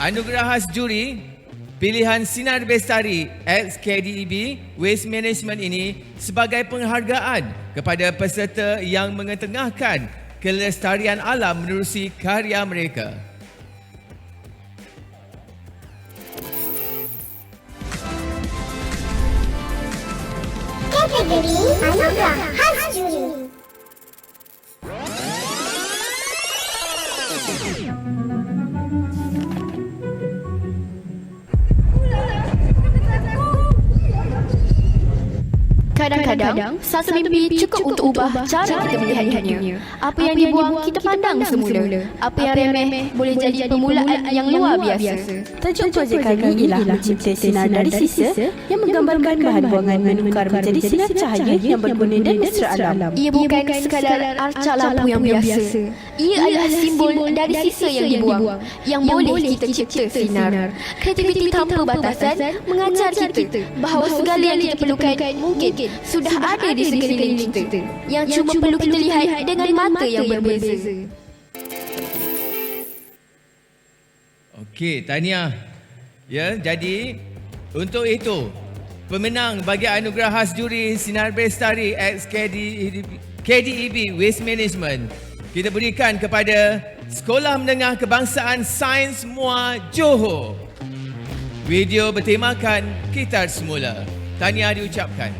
anugerah khas juri pilihan Sinar Bestari XKDEB Waste Management ini sebagai penghargaan kepada peserta yang mengetengahkan kelestarian alam menerusi karya mereka. Kategori Anugerah Khas Juri Kadang-kadang, satu mimpi cukup untuk ubah cara kita melihatnya. Apa yang dibuang, kita pandang semula. Apa yang remeh boleh jadi permulaan yang luar biasa. Tajuk projek kami ialah mencipta sinar dari sisa yang menggambarkan bahan buangan menukar menjadi sinar cahaya yang berguna dan mesra alam. Ia bukan sekadar arca lampu yang biasa. Ia adalah simbol dari sisa yang dibuang, yang boleh kita cipta sinar. Kreativiti tanpa batasan mengajar kita bahawa segala yang kita perlukan mungkin sudah ada di sekeliling kita. Yang cuma perlu kita lihat dengan mata yang berbeza. Okey, tahniah. Ya, jadi untuk itu pemenang bagi anugerah khas juri Sinar Bestari XKDEB KDEB E Waste Management kita berikan kepada Sekolah Menengah Kebangsaan Sains Mua Johor. Video bertemakan Kitar Semula. Tahniah diucapkan.